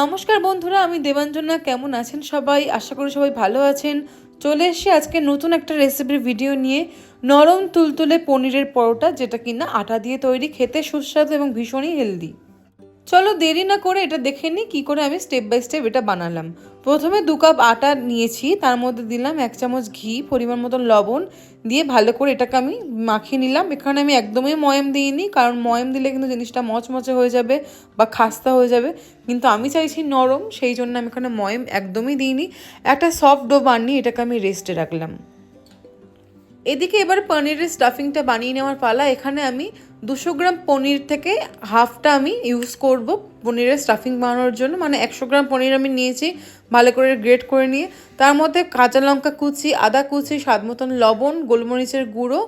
নমস্কার বন্ধুরা, আমি দেবাঞ্জনা। কেমন আছেন সবাই? আশা করি সবাই ভালো আছেন। চলে এসে আজকে নতুন একটা রেসিপির ভিডিও নিয়ে। নরম তুলতুলে পনিরের পরোটা, যেটা কিনা আটা দিয়ে তৈরি, খেতে সুস্বাদু এবং ভীষণই হেলদি চলো দেরি না করে এটা দেখে নিই, কী করে আমি স্টেপ বাই স্টেপ এটা বানালাম। প্রথমে দু কাপ আটা নিয়েছি, তার মধ্যে দিলাম এক চামচ ঘি, পরিমাণ মতন লবণ দিয়ে ভালো করে এটাকে আমি মাখিয়ে নিলাম। এখানে আমি একদমই ময়ম দিইনি, কারণ ময়ম দিলে কিন্তু জিনিসটা মচমচে হয়ে যাবে বা খাস্তা হয়ে যাবে। কিন্তু আমি চাইছি নরম, সেই জন্য আমি এখানে ময়ম একদমই দিইনি। একটা সফট ডো বানিয়ে এটাকে আমি রেস্টে রাখলাম। এদিকে এবার পনিরের স্টাফিংটা বানিয়ে নেওয়ার পালা, এখানে আমি দুশো গ্রাম পনির থেকে হাফটা আমি ইউজ করব পনিরের স্টাফিং বানানোর জন্য। মানে একশো গ্রাম পনির আমি নিয়েছি, ভালো করে গ্রেট করে নিয়ে। তার মধ্যে কাঁচা লঙ্কা কুচি, আদা কুচি, স্বাদ মতন লবণ, গোলমরিচের গুঁড়ো।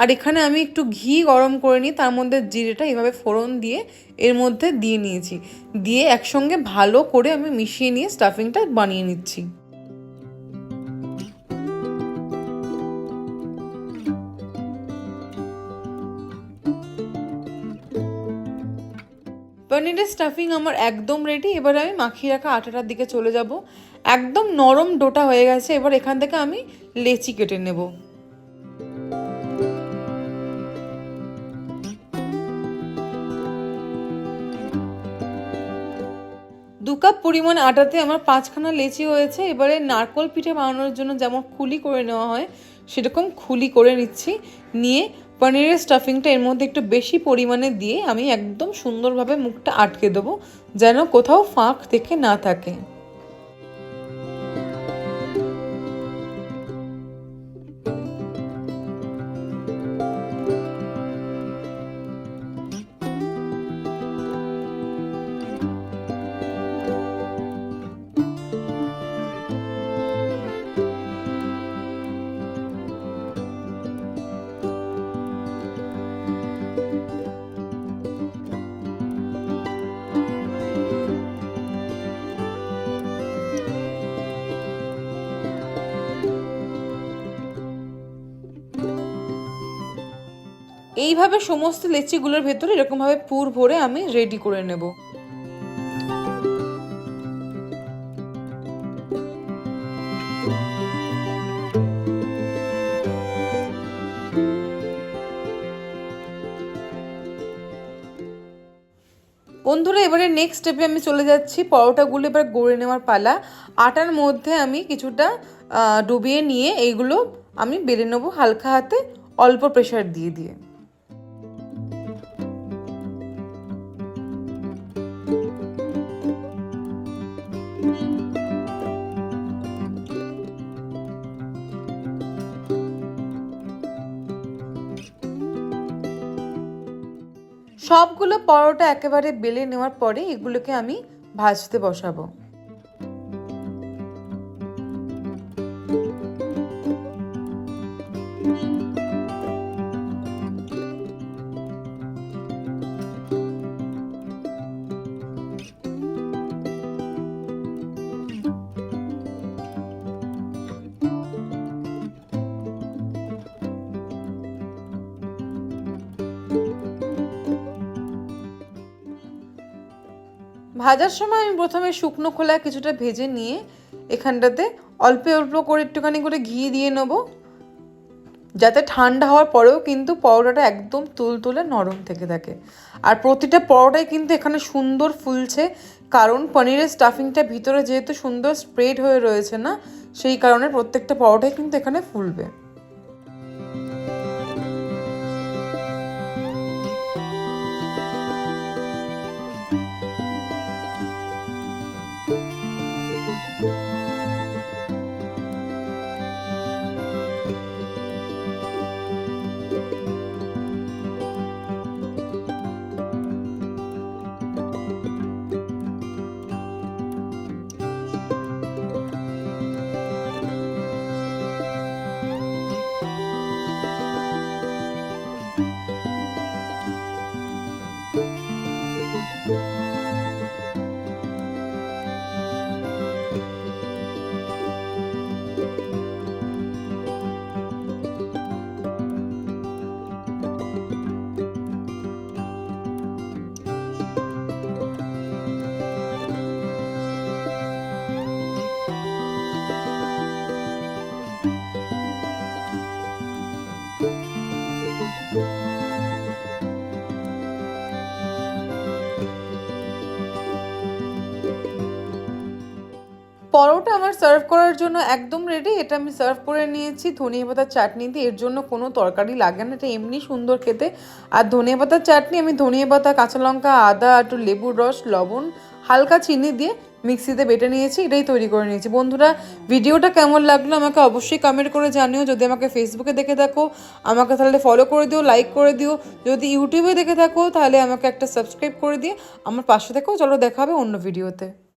আর এখানে আমি একটু ঘি গরম করে নিই তার মধ্যে জিরেটা এভাবে ফোড়ন দিয়ে এর মধ্যে দিয়ে নিয়েছি। দিয়ে একসঙ্গে ভালো করে আমি মিশিয়ে নিয়ে স্টাফিংটা বানিয়ে নিচ্ছি। পনিরের স্টাফিং আমার একদম রেডি এবার আমি মাখিয়ে রাখা আটাটার দিকে চলে যাব। একদম নরম ডোটা হয়ে গেছে, এবার এখান থেকে আমি লেচি কেটে নেব। দু কাপ পরিমাণ আটাতে আমার পাঁচখানা লেচি হয়েছে, এবারে নারকল পিঠে বানানোর জন্য যেমন খুলি করে নেওয়া হয়, সেরকম খুলি করে নিচ্ছি। নিয়ে পনিরের স্টাফিংটা এর মধ্যে একটু বেশি পরিমাণে দিয়ে আমি একদম সুন্দরভাবে মুখটা আটকে দেবো, যেন কোথাও ফাঁক থেকে না থাকে। এইভাবে সমস্ত লেচিগুলোর ভেতরে এরকমভাবে পুর ভরে আমি রেডি করে নেব। বন্ধুরা, এবারে নেক্সট স্টেপে আমি চলে যাচ্ছি। পরোটাগুলো এবার গড়ে নেওয়ার পালা। আটার মধ্যে আমি কিছুটা ডুবিয়ে নিয়ে এইগুলো আমি বেড়ে নেব হালকা হাতে, অল্প প্রেশার দিয়ে দিয়ে। সবগুলো পরোটা একেবারে বেলে নেওয়ার পরে এগুলোকে আমি ভাজতে বসাবো। ভাজার সময় আমি প্রথমে শুকনো খোলা কিছুটা ভেজে নিয়ে এখানটাতে অল্প অল্প করে একটুখানি করে ঘি দিয়ে নেব। যাতে ঠান্ডা হওয়ার পরেও কিন্তু পরোটাটা একদম তুলতুলে নরম থেকে থাকে। আর প্রতিটা পরোটাই কিন্তু এখানে সুন্দর ফুলছে, কারণ পনিরের স্টাফিংটা ভিতরে যেহেতু সুন্দর স্প্রেড হয়ে রয়েছে না, সেই কারণে প্রত্যেকটা পরোটাই কিন্তু এখানে ফুলবে। পরোটা আমার সার্ভ করার জন্য একদম রেডি এটা আমি সার্ভ করে নিয়েছি। ধনিয়া পাতার চাটনি দিয়ে, এর জন্য কোনো তরকারি লাগে না। এটা এমনি সুন্দর খেতে। আর ধনিয়া পাতার চাটনি, আমি ধনিয়া পাতা, কাঁচা লঙ্কা, আদা, একটু লেবুর রস, লবণ, হালকা চিনি দিয়ে মিক্সিতে বেটে নিয়েছি, এটাই তৈরি করে নিয়েছি। বন্ধুরা, ভিডিওটা কেমন লাগল আমাকে অবশ্যই কমেন্ট করে জানিও। যদি আমাকে ফেসবুকে দেখে থাকো, আমাকে তাহলে ফলো করে দিও লাইক করে দিও। যদি ইউটিউবে দেখে থাকো, তাহলে আমাকে একটা সাবস্ক্রাইব করে দিয়ে আমার পাশে থেকেও চলো দেখাবে অন্য ভিডিওতে